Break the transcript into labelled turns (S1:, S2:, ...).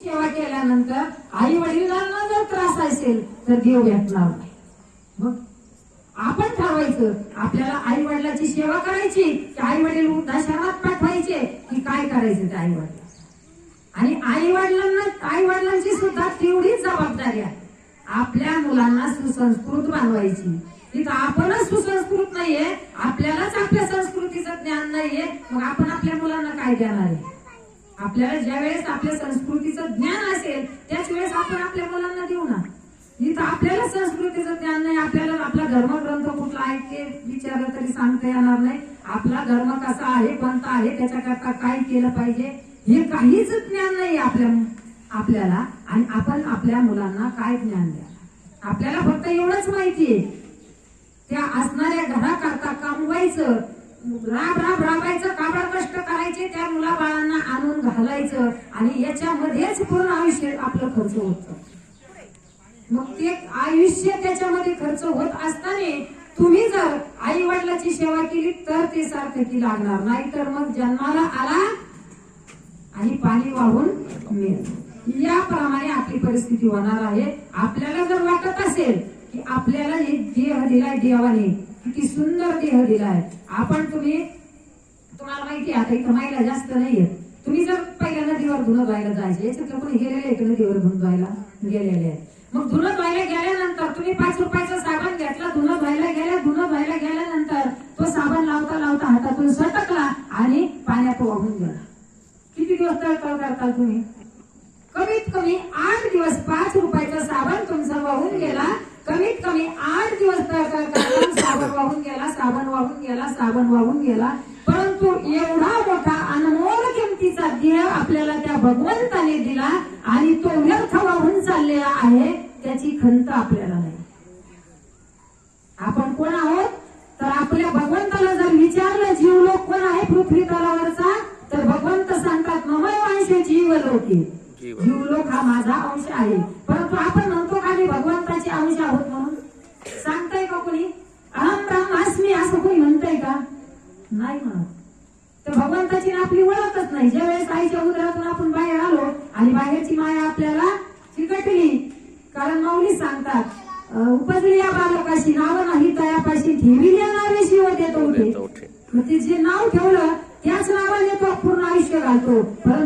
S1: सेवा केल्यानंतर आई वडिलांना जर त्रास असेल तर देव भेटणार नाही. मग आपण ठरवायचं आपल्याला आई वडिलाची सेवा करायची की आई वडील उद्धाशनात पाठवायचे की काय करायचं ते आई वडील आणि आई वडिलांना आई वडिलांची सुद्धा तेवढीच जबाबदारी आहे. आपल्या मुलांना सुसंस्कृत बनवायची. तिथं आपणच सुसंस्कृत नाहीये आपल्यालाच आपल्या संस्कृतीचं ज्ञान नाहीये मग आपण आपल्या मुलांना काय देणार आहे? आपल्याला ज्या वेळेस आपल्या संस्कृतीचं ज्ञान असेल त्याच वेळेस आपण आपल्या मुलांना देऊ ना. इथं आपल्याला संस्कृतीचं ज्ञान नाही आपल्याला आपला धर्मग्रंथ कुठला आहे ते विचारलं तरी सांगता येणार नाही. आपला धर्म कसा आहे कोणता आहे त्याच्याकरता काय केलं पाहिजे हे काहीच ज्ञान नाही आपल्या आपल्याला. आणि आपण आपल्या मुलांना काय ज्ञान द्या आपल्याला फक्त एवढंच माहितीये त्या असणाऱ्या घराकरता कमवायचं राब राब राबायचं काबड कष्ट करायचे त्या मुलाबाळांना आणून घालायचं आणि याच्यामध्येच पूर्ण आयुष्य आपलं खर्च होत. मग ते आयुष्य त्याच्यामध्ये खर्च होत असताना तुम्ही जर आई वडिलाची सेवा केली तर ते सार्थकी लागणार. नाही तर मग जन्माला आला आणि पाणी वाहून मिळेल. याप्रमाणे आपली परिस्थिती होणार आहे. आपल्याला जर वाटत असेल की आपल्याला एक देह दिलाय देवाने किती सुंदर देह दिलाय. आपण तुम्ही तुम्हाला माहिती आहे आता इथं महिला जास्त नाहीये. तुम्ही जर पहिल्या नदीवर धुणं धुवायला जायचे याच्यातलं कोणी गेलेले आहे नदीवर धुणं धुवायला गेलेले आहेत. मग धुणं धुवायला गेल्यानंतर तुम्ही पाच रुपयाचा साबण घेतला धुणं धुवायला गेल्या धुणं धुवायला गेल्यानंतर तो साबण लावता लावता हातातून सटकला आणि पाण्यात वाहून गेला. किती दिवस तळतळ करताल तुम्ही? कमीत कमी आठ दिवस पाच रुपयाचा साबण तुमचा वाहून गेला कमीत कमी आठ दिवस तळतळ करताल साबण वाहून गेला साबण वाहून गेला साबण वाहून गेला. परंतु एवढा मोठा अनमोल किमतीचा देह आपल्याला त्या भगवंताने दिला आणि तो व्यर्थ वाहून चाललेला आहे त्याची खंत आपल्याला नाही. आपण कोण आहोत? तर आपल्या भगवंताला जर विचारलं जीवलोक कोण आहे पृथ्वी तलावरचा? तर भगवंत सांगतात ममय अंश जीवलोकी
S2: जीव.
S1: जीवलोक हा माझा अंश आहे. परंतु आपण म्हणतो का भगवंताचे अंश आहोत म्हणून सांगताय का कोणी अहम ब्रह्मास्मी असं कोणी म्हणताय का नाही म्हणत. तर भगवंताची आपली ओळखच नाही. ज्या वेळेस आईच्या उदरातून आपण बाहेर आलो आणि बाहेरची माया आपल्याला चिकटली कारण माऊली सांगतात अं, उपजली या बालकाशी नाव नाही तयापाशी ठेविल्या नावे शिव देतो उठे. ते जे नाव ठेवलं त्याच नावाने तो पूर्ण आयुष्य घालतो. परंतु